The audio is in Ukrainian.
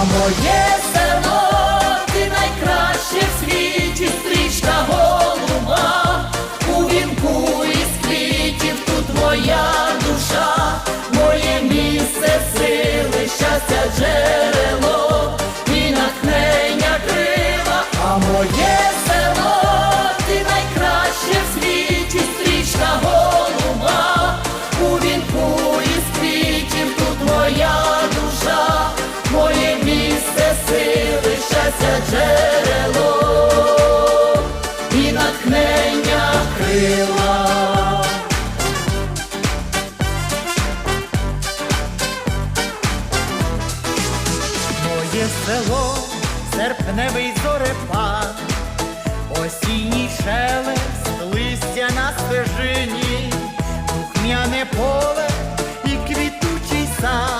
amor y esa мила. Моє село серпневий зорепа, осінній шелест, листя на стежині, кухняне поле і квітучий сад.